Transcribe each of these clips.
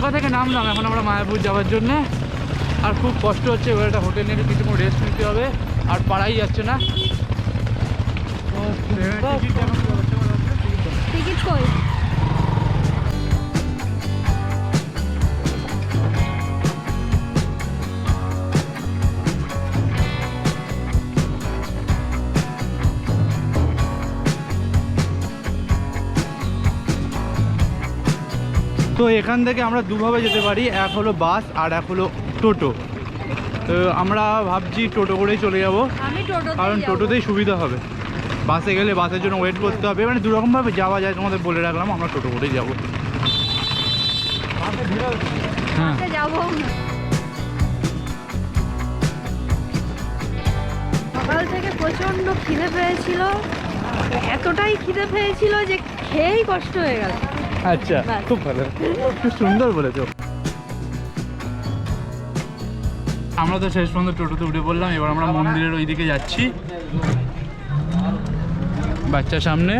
নৌকা থেকে নামলাম, এখন আমরা মায়াপুর যাওয়ার জন্যে। আর খুব কষ্ট হচ্ছে, এবার একটা হোটেল নিয়ে কিছুক্ষণ রেস্ট নিতে হবে, আর পাড়াই যাচ্ছে না। টিকিট কই? তো এখান থেকে আমরা দুভাবে যেতে পারি এক হলো বাস আর এক হলো টোটো। তো আমরা ভাবছি টোটো করেই চলে যাব কারণ টোটোতেই সুবিধা হবে। বাসে গেলে বাসের জন্য ওয়েট করতে হবে মানে দুরকমভাবে যাওয়া যায় তোমাদের বলে রাখলাম আমরা টোটো করেই যাব। হ্যাঁ। যাব। সকাল থেকে প্রচণ্ড খিদে পেয়েছিল। এতটাই খিদে পেয়েছিল যে খেয়েই কষ্ট হয়ে গেল। আচ্ছা খুব ভালো। খুব সুন্দর বলেছ। আমরা তো শেষ পর্যন্ত টোটোতে উঠে পড়লাম এবার আমরা মন্দিরের ওই দিকে যাচ্ছি। বাচ্চা সামনে।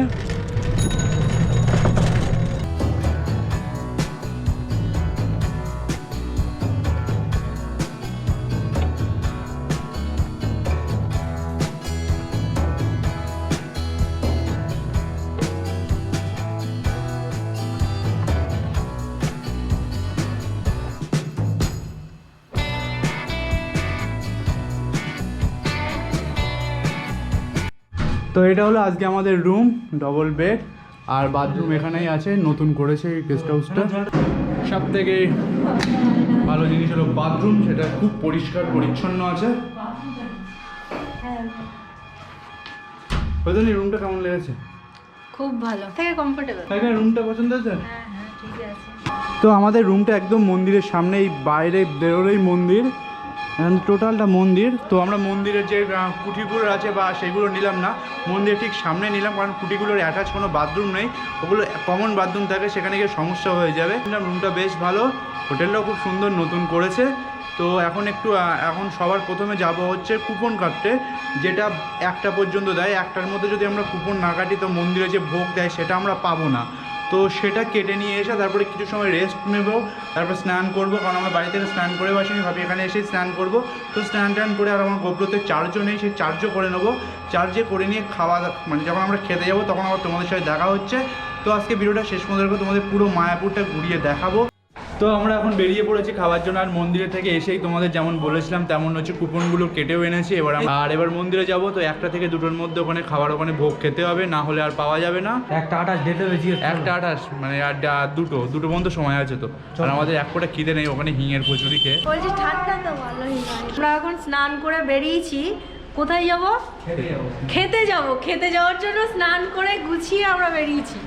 তো এটা হলো আজকে আমাদের রুম ডবল বেড আর বাথরুম এখানেই আছে নতুন করেছে এই গেস্ট হাউসটা সব থেকে ভালো জিনিস হলো বাথরুম সেটা খুব পরিষ্কার পরিচ্ছন্ন আছে। ওই রুমটা কেমন লেগেছে? খুব ভালো। থেকে কমফোর্টেবল তাই রুমটা পছন্দ হয়েছে? হ্যাঁ হ্যাঁ তো আমাদের রুমটা একদম মন্দিরের সামনে এই বাইরে বেরোলেই মন্দির। টোটালটা মন্দির। তো আমরা মন্দিরের যে কুঠিগুলো আছে বা সেগুলো নিলাম না। মন্দির ঠিক সামনে নিলাম, কারণ কুঠিগুলোর অ্যাটাচ কোনো বাথরুম নেই। ওগুলো কমন বাথরুম থাকে, সেখানে গিয়ে সমস্যা হয়ে যাবে। রুমটা বেশ ভালো। হোটেলটাও খুব সুন্দর নতুন করেছে। তো এখন একটু এখন সবার প্রথমে যাব হচ্ছে কুপন কাটতে, যেটা একটা পর্যন্ত দেয়। একটার মধ্যে যদি আমরা কুপন না কাটি, তো মন্দিরে যে ভোগ দেয়, সেটা আমরা পাবো না। তো সেটা কেটে নিয়ে এসে তারপরে কিছু সময় রেস্ট নেব, তারপরে স্নান করব, কারণ আমার বাড়ি থেকে স্নান করে বাসিনি ভাবি এখানে এসেই স্নান করব। তো স্নান টান করে আর আমার গোপ্রতে চার্জও নেই, সেই চার্জও করে নেব। চার্জে করে নিয়ে খাওয়া মানে যখন আমরা খেতে যাব তখন আবার তোমাদের সাথে দেখা হচ্ছে। তো আজকে ভিডিওটা শেষ পর্যন্ত তোমাদের পুরো মায়াপুরটা ঘুরিয়ে দেখাবো। তো আমরা এখন বেরিয়ে পড়েছি খাওয়ার জন্য আর মন্দিরে থেকে এসেই তোমাদের যেমন বলেছিলাম তেমন হচ্ছে কুপনগুলো কেটেও এনেছি। এবার আর এবার মন্দিরে যাব তো একটা থেকে দুটোর মধ্যে ওখানে খাবার ওখানে ভোগ খেতে হবে না হলে আর পাওয়া যাবে না। একটা আঠাশ ডেটে একটা আঠাশ মানে আর আর দুটো দুটো পর্যন্ত সময় আছে তো। আর আমাদের এক কোটা খিদে নেই ওখানে হিঙের কচুরি খেয়ে। বলছি ঠান্ডা তো ভালোই আমরা এখন স্নান করে বেরিয়েছি। কোথায় যাব। খেতে যাব। খেতে যাওয়ার জন্য স্নান করে গুছিয়ে আমরা বেরিয়েছি।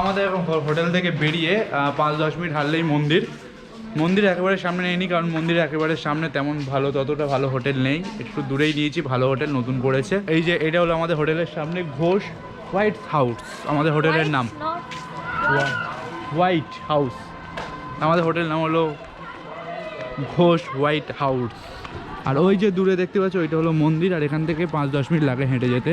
আমাদের এখন হোটেল থেকে বেরিয়ে পাঁচ দশ মিনিট হারলেই মন্দির। মন্দির একেবারে সামনে নেইনি কারণ মন্দির একেবারে সামনে তেমন ভালো ততটা ভালো হোটেল নেই। একটু দূরেই নিয়েছি ভালো হোটেল নতুন করেছে। এই যে এটা হলো আমাদের হোটেলের সামনে ঘোষ হোয়াইট হাউস আমাদের হোটেলের নাম। হোয়াইট হাউস আমাদের হোটেল নাম হলো ঘোষ হোয়াইট হাউস। আর ওই যে দূরে দেখতে পাচ্ছ ওইটা হলো মন্দির আর এখান থেকে পাঁচ দশ মিনিট লাগে হেঁটে যেতে।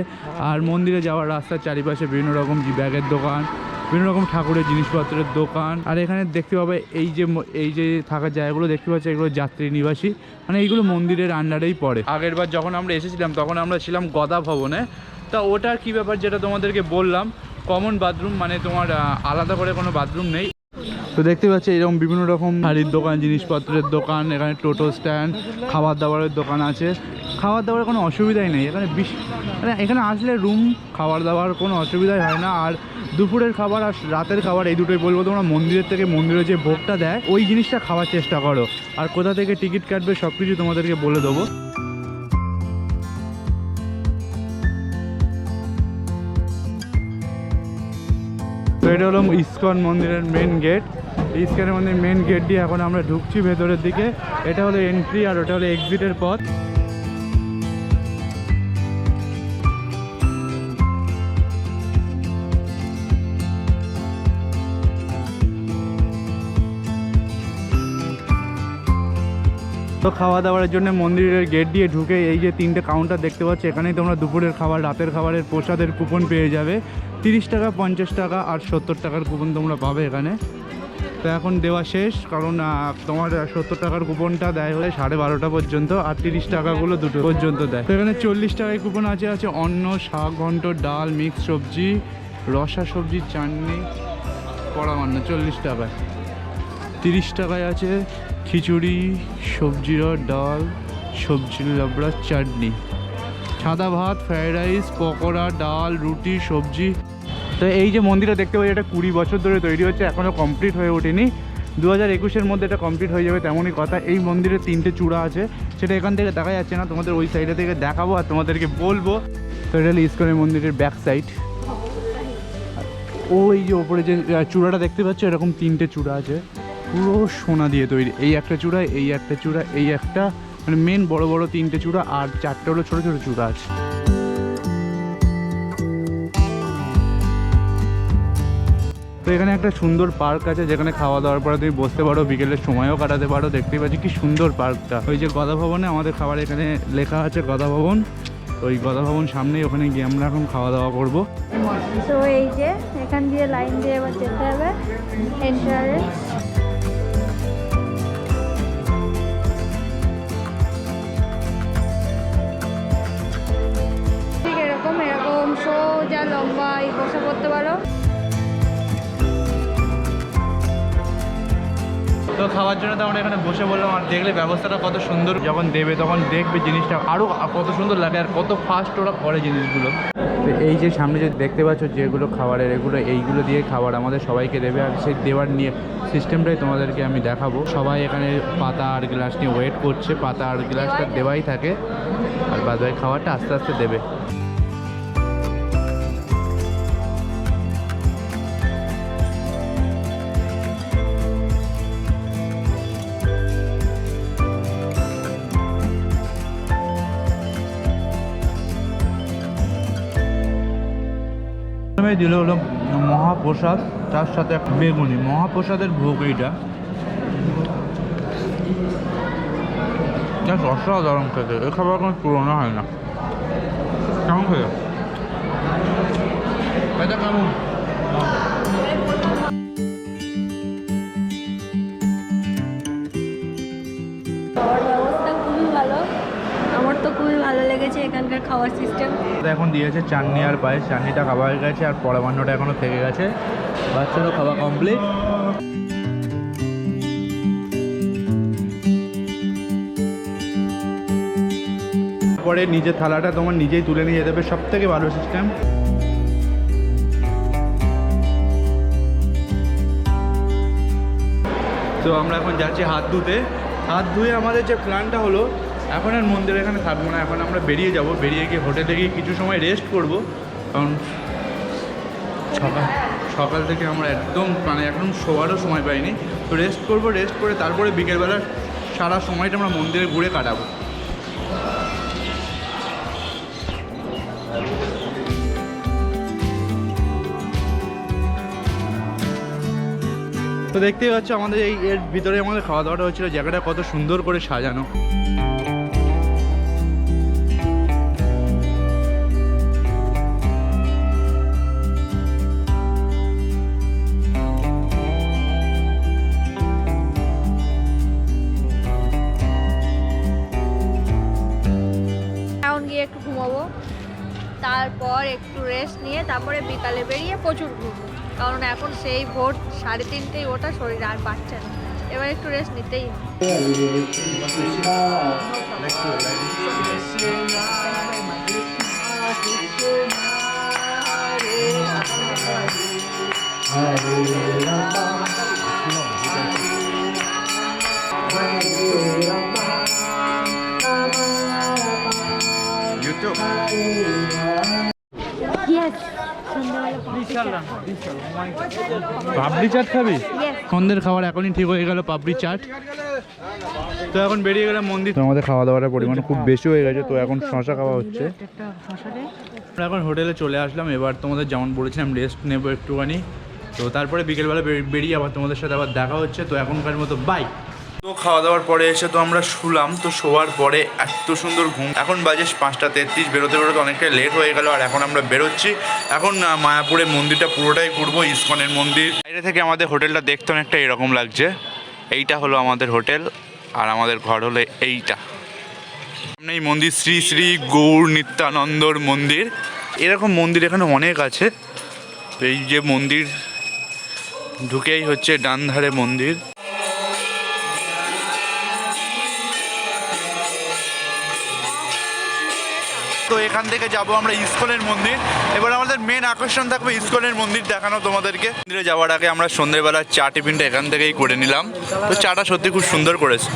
আর মন্দিরে যাওয়ার রাস্তার চারিপাশে বিভিন্ন রকম ব্যাগের দোকান বিভিন্ন রকম ঠাকুরের জিনিসপত্রের দোকান। আর এখানে দেখতে পাবে এই যে এই যে থাকার জায়গাগুলো দেখতে পাচ্ছি, এগুলো যাত্রী নিবাসী। মানে এইগুলো মন্দিরের আন্ডারেই পড়ে। আগের বার যখন আমরা এসেছিলাম, তখন আমরা ছিলাম গদা ভবনে। তা ওটার কি ব্যাপার যেটা তোমাদেরকে বললাম কমন বাথরুম মানে তোমার আলাদা করে কোনো বাথরুম নেই। তো দেখতে পাচ্ছি, এরকম বিভিন্ন রকম শাড়ির দোকান, জিনিসপত্রের দোকান, এখানে টোটো স্ট্যান্ড খাবার দাবারের দোকান আছে। খাবার দাবারের কোনো অসুবিধাই নেই। এখানে বিশ মানে এখানে আসলে রুম খাবার দাবার কোনো অসুবিধাই হয় না। আর দুপুরের খাবার আর রাতের খাবার এই দুটোই বলব। তোমরা মন্দিরের থেকে মন্দিরে যে ভোগটা দেয়, ওই জিনিসটা খাওয়ার চেষ্টা করো। আর কোথা থেকে টিকিট কাটবে সব কিছু তোমাদেরকে বলে দেবো। তো এটা হলো ইস্কন মন্দিরের মেন গেট ইস্কনের মন্দির মেন গেট দিয়ে এখন আমরা ঢুকছি ভেতরের দিকে। এটা হলো এন্ট্রি আর ওটা হলো এক্সিটের পথ। তো খাওয়া দাওয়ার জন্য মন্দিরের গেট দিয়ে ঢুকে এই যে তিনটে কাউন্টার দেখতে পাচ্ছ, এখানেই তোমরা দুপুরের খাবার, রাতের খাবারের প্রসাদের কুপন পেয়ে যাবে। তিরিশ টাকা, পঞ্চাশ টাকা আর সত্তর টাকার কুপন তোমরা পাবে এখানে। তো এখন দেওয়া শেষ, কারণ তোমার সত্তর টাকার কুপনটা দেয় হলে সাড়ে বারোটা পর্যন্ত আর তিরিশ টাকাগুলো দুটো পর্যন্ত দেয়। তো এখানে চল্লিশ টাকায় কুপন আছে আছে অন্ন, শাক, ঘন্ট, ডাল মিক্স সবজি, রসা সবজি, চাটনি পরামান্ন চল্লিশ টাকায়। তিরিশ টাকায় আছে খিচুড়ি, সবজির ডাল সবজি লাবড়া, চাটনি। সাদা ভাত ফ্রাইড রাইস, পকোড়া, ডাল, রুটি, সবজি। তো এই যে মন্দিরটা দেখতে পাচ্ছি, এটা কুড়ি বছর ধরে তৈরি হচ্ছে এখনও কমপ্লিট হয়ে ওঠেনি। দু হাজার একুশের মধ্যে এটা কমপ্লিট হয়ে যাবে, তেমনই কথা। এই মন্দিরে তিনটে চূড়া আছে, সেটা এখান থেকে দেখা যাচ্ছে না, তোমাদের ওই সাইডে থেকে দেখাবো আর তোমাদেরকে বলব। তো এটা হলো ইস্কনের মন্দিরের ব্যাক সাইড ওই যে ওপরে যে চূড়াটা দেখতে পাচ্ছ, এরকম তিনটে চূড়া আছে। পুরো সোনা দিয়ে তৈরি। এই একটা চূড়া, এই একটা চূড়া, এই একটা মানে মেন বড় বড় তিনটে চূড়া আর চারটে হলো ছোট ছোট চূড়া আছে। তো এখানে একটা সুন্দর পার্ক আছে, যেখানে খাওয়া দাওয়ার পরে তুমি বসতে পারো বিকেলের সময়ও কাটাতে পারো। দেখতেই পাচ্ছি কি সুন্দর পার্কটা। ওই যে গদা ভবনে আমাদের খাবার এখানে লেখা আছে, গদা ভবন। ওই গদা ভবন সামনেই ওখানে গিয়ে আমরা এখন খাওয়া দাওয়া করব। তো এই যে, এখান দিয়ে লাইন দিয়ে এবার যেতে হবে এন্ট্রান্স সোজা লম্বা এই বসে করতে পারো। তো খাওয়ার জন্য তো আমরা এখানে বসে বললাম, আর দেখলে ব্যবস্থাটা কত সুন্দর। যখন দেবে তখন দেখবে জিনিসটা আরও কত সুন্দর লাগে আর কত ফাস্ট ওরা করে জিনিসগুলো। তো এই যে সামনে যে দেখতে পাচ্ছ যেগুলো খাবারের, এগুলো এইগুলো দিয়ে খাবার আমাদের সবাইকে দেবে আর সেই দেওয়ার নিয়ে সিস্টেমটাই তোমাদেরকে আমি দেখাবো। সবাই এখানে পাতা আর গ্লাস নিয়ে ওয়েট করছে, পাতা আর গ্লাসটা দেওয়াই থাকে। আর বাদ খাবারটা আস্তে আস্তে দেবে। প্রথমে দিল হলো মহাপ্রসাদ, তার সাথে এক বেগুনি। মহাপ্রসাদের ভোগ এইটা। অসাধারণ খেতে। এ খাবার কোনো পুরোনো হয় না। কেমন খেতে? কেমন? তো খুবই ভালো লেগেছে এখানকার খাওয়ার সিস্টেম এখন দিয়েছে চাটনি আর পায়েস। চাটনিটা খাওয়া হয়ে গেছে আর পরমান্নটা এখনও থেকে গেছে। বাচ্চারও খাওয়া কমপ্লিট পরে নিজের থালাটা তোমার নিজেই তুলে নিয়ে যেতে হবে। সব থেকে ভালো সিস্টেম তো আমরা এখন যাচ্ছি হাত ধুতে। হাত ধুয়ে আমাদের যে প্ল্যানটা হলো এখন আর মন্দিরে এখানে থাকব না, এখন আমরা বেরিয়ে যাব, বেরিয়ে গিয়ে হোটেলে গিয়ে কিছু সময় রেস্ট করব। কারণ সকাল সকাল থেকে আমরা একদম মানে এখন শোয়ারও সময় পাইনি। তো রেস্ট করব রেস্ট করে তারপরে বিকেলবেলা সারা সময়টা আমরা মন্দিরে ঘুরে কাটাবো। তো দেখতেই পাচ্ছ আমাদের এই এর ভিতরে আমাদের খাওয়া দাওয়াটা হচ্ছিল জায়গাটা কত সুন্দর করে সাজানো। তারপর একটু রেস্ট নিয়ে তারপরে বিকালে বেরিয়ে প্রচুর ঘুরবো। কারণ এখন সেই ভোর সাড়ে তিনটেই ওটা শরীর আর পাচ্ছে না। এবার একটু রেস্ট নিতেই হবে। পাপড়ি চাট খাবি. সন্ধ্যের খাবার এখনই ঠিক হয়ে গেল পাপড়ি চাট। তো এখন বেরিয়ে গেলাম মন্দির। আমাদের খাওয়া দাওয়ার পরিমাণ খুব বেশি হয়ে গেছে তো এখন শশা খাওয়া হচ্ছে। আমরা এখন হোটেলে চলে আসলাম এবার তোমাদের যেমন বলেছিলাম রেস্ট নেব একটুখানি। তো তারপরে বিকেলবেলা বেরিয়ে আবার তোমাদের সাথে আবার দেখা হচ্ছে তো এখনকার মতো বাই তো খাওয়া দাওয়ার পরে এসে তো আমরা শুলাম তো শোয়ার পরে এত সুন্দর ঘুম। এখন বাজে পাঁচটা তেত্রিশ বেরোতে বেরোতে অনেকটা লেট হয়ে গেল আর এখন আমরা বেরোচ্ছি। এখন আহ, মায়াপুরের মন্দিরটা পুরোটাই ঘুরবো ইস্কনের মন্দির। বাইরে থেকে আমাদের হোটেলটা দেখতে অনেকটা এরকম লাগছে। এইটা হলো আমাদের হোটেল আর আমাদের ঘর হলো এইটা। সামনে এই মন্দির শ্রী শ্রী গৌর নিত্যানন্দর মন্দির। এরকম মন্দির এখানে অনেক আছে। এই যে মন্দির ঢুকেই হচ্ছে ডান ধারে মন্দির। তো এখান থেকে যাব আমরা ইস্কনের মন্দির। এবার আমাদের মেন আকর্ষণ থাকবে ইস্কনের মন্দির দেখানো তোমাদেরকে। মন্দিরে যাওয়ার আগে আমরা সন্ধ্যেবেলা চা টিফিনটা এখান থেকেই করে নিলাম। তো চাটা সত্যি খুব সুন্দর করেছে।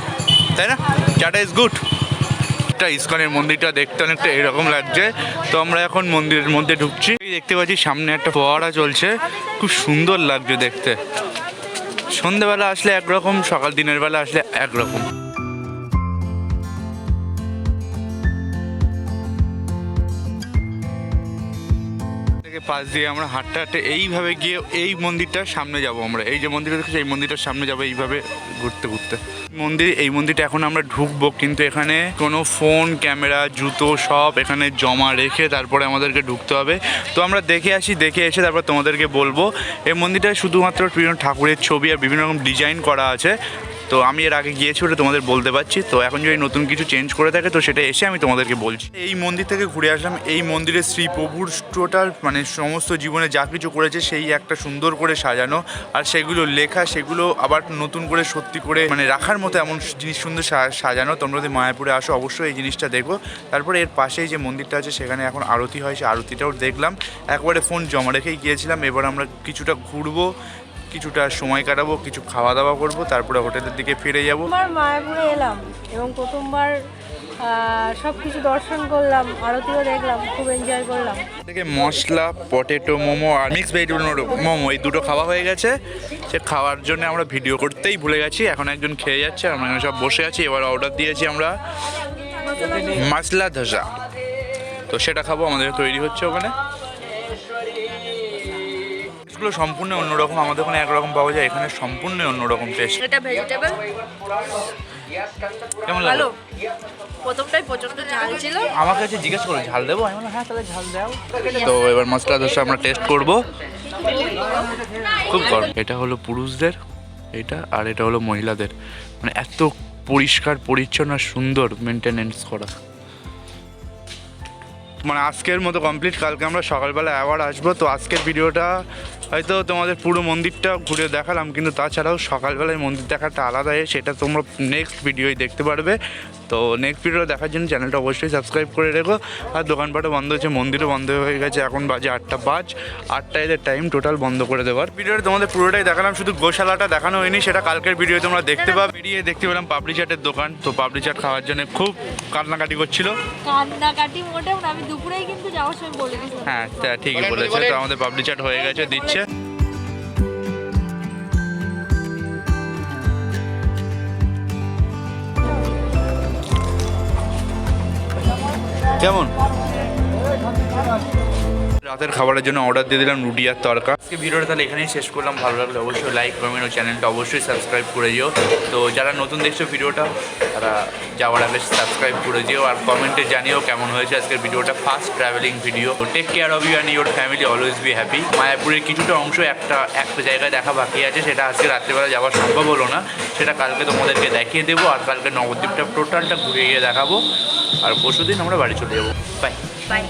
তাই না? চাটা ইজ গুড ইস্কনের মন্দিরটা দেখতে অনেকটা এরকম লাগছে। তো আমরা এখন মন্দিরের মধ্যে ঢুকছি। দেখতে পাচ্ছি সামনে একটা ফোয়ারা চলছে। খুব সুন্দর লাগছে দেখতে। সন্ধ্যেবেলা আসলে একরকম, সকাল দিনের বেলা আসলে একরকম। পাশ দিয়ে আমরা হাঁটতে হাঁটতে এইভাবে গিয়ে এই মন্দিরটার সামনে যাব আমরা। এই যে মন্দিরটা দেখছি, এই মন্দিরটার সামনে যাব এইভাবে ঘুরতে ঘুরতে। মন্দির, এই মন্দিরটা এখন আমরা ঢুকবো, কিন্তু এখানে কোনো ফোন, ক্যামেরা, জুতো সব এখানে জমা রেখে তারপরে আমাদেরকে ঢুকতে হবে। তো আমরা দেখে আসি, দেখে এসে তারপর তোমাদেরকে বলব, এই মন্দিরটায় শুধুমাত্র বিভিন্ন ঠাকুরের ছবি আর বিভিন্ন রকম ডিজাইন করা আছে। তো আমি এর আগে গিয়েছি, ওটা তোমাদের বলতে পারছি। তো এখন যদি নতুন কিছু চেঞ্জ করে থাকে, তো সেটা এসে আমি তোমাদেরকে বলছি। এই মন্দির থেকে ঘুরে আসলাম। এই মন্দিরে শ্রী প্রভুর টোটাল মানে সমস্ত জীবনে যা কিছু করেছে, সেই একটা সুন্দর করে সাজানো। আর সেগুলো লেখা, সেগুলো আবার নতুন করে সত্যি করে মানে রাখার মতো এমন জিনিস সুন্দর সা- সাজানো। তোমরা যদি মায়াপুরে আসো, অবশ্যই এই জিনিসটা দেখো। তারপরে এর পাশেই যে মন্দিরটা আছে, সেখানে এখন আরতি হয়, সেই আরতিটাও দেখলাম। একবারে ফোন জমা রেখেই গিয়েছিলাম। এবার আমরা কিছুটা ঘুরবো। কিছুটা সময় কাটাবো কিছু খাওয়া দাওয়া করব তারপরে হোটেলের দিকে ফিরে যাব। প্রথমবার মায়াপুরে এলাম এবং প্রথমবার সব কিছু দর্শন করলাম আরতিও দেখলাম খুব এনজয় করলাম। থেকে মশলা পটেটো মোমো আর মিক্স ভেজিটেবল মোমো এই দুটো খাওয়া হয়ে গেছে। সে খাওয়ার জন্য আমরা ভিডিও করতেই ভুলে গেছি। এখন একজন খেয়ে যাচ্ছে আমরা এখানে সব বসে আছি এবার অর্ডার দিয়েছি আমরা। মশলা ধোসা। তো সেটা খাব আমাদের তৈরি হচ্ছে ওখানে। এগুলো সম্পূর্ণ অন্যরকম। আমাদের ওখানে একরকম পাওয়া যায় এখানে সম্পূর্ণ অন্যরকম টেস্ট এটা ভেজিটেবল কেমন লাগল? প্রথমটাই প্রচণ্ড ঝাল ছিল। আমার কাছে জিজ্ঞেস করো ঝাল দেবো? আমি বললাম হ্যাঁ তাহলে ঝাল দাও। তো এবার মশলা ধোসা আমরা টেস্ট করব। খুব গরম। এটা হলো পুরুষদের এটা আর এটা হলো মহিলাদের। মানে এত পরিষ্কার পরিচ্ছন্ন আর সুন্দর মেনটেনেন্স করা। মানে আজকের মতো কমপ্লিট কালকে আমরা সকালবেলা আবার আসব। তো আজকের ভিডিওটা হয়তো তোমাদের পুরো মন্দিরটা ঘুরে দেখালাম কিন্তু তাছাড়াও সকালবেলায় মন্দির দেখাটা আলাদা সেটা তোমরা নেক্সট ভিডিওয় দেখতে পারবে। তো নেক্সট ভিডিও দেখার জন্য চ্যানেলটা অবশ্যই সাবস্ক্রাইব করে রেখো। আর দোকানপাটও বন্ধ হচ্ছে মন্দিরও বন্ধ হয়ে গেছে এখন বাজে আটটা পাঁচ। আটটা এদের টাইম টোটাল বন্ধ করে দেওয়ার। ভিডিওটা তোমাদের পুরোটাই দেখালাম শুধু গোশালাটা দেখানো হয়নি সেটা কালকের ভিডিও তোমরা দেখতে পাবে। বেরিয়ে দেখতে পেলাম পাপড়ি চাটের দোকান। তো পাপড়ি চাট খাওয়ার জন্য খুব কান্নাকাটি করছিল। কান্নাকাটি মোটেও না আমি দুপুরেই কিন্তু যাওয়ার সময় বলে হ্যাঁ ঠিকই বলেছে। তো আমাদের পাবলিক চাট হয়ে গেছে দিচ্ছে। কেমন? রাতের খাবারের জন্য অর্ডার দিয়ে দিলাম রুটি আর তরকা। আজকে ভিডিওটা তাহলে এখানেই শেষ করলাম। ভালো লাগলে অবশ্যই লাইক কমেন্ট ও চ্যানেলটা অবশ্যই সাবস্ক্রাইব করে দিও। তো যারা নতুন দেখছ ভিডিওটা, তারা যাওয়ার আগে সাবস্ক্রাইব করে দিও আর কমেন্টে জানিও কেমন হয়েছে আজকের ভিডিওটা। First travelling video take care of you and your family always be happy মায়াপুরের কিছুটা অংশ একটা একটা জায়গায় দেখা বাকি আছে, সেটা আজকে রাত্রেবেলা যাওয়া সম্ভব হলো না। সেটা কালকে তোমাদেরকে দেখিয়ে দেবো আর কালকে নবদ্বীপটা টোটালটা ঘুরে গিয়ে দেখাবো। আর পরশু দিন আমরা বাড়ি চলে যাব। Bye bye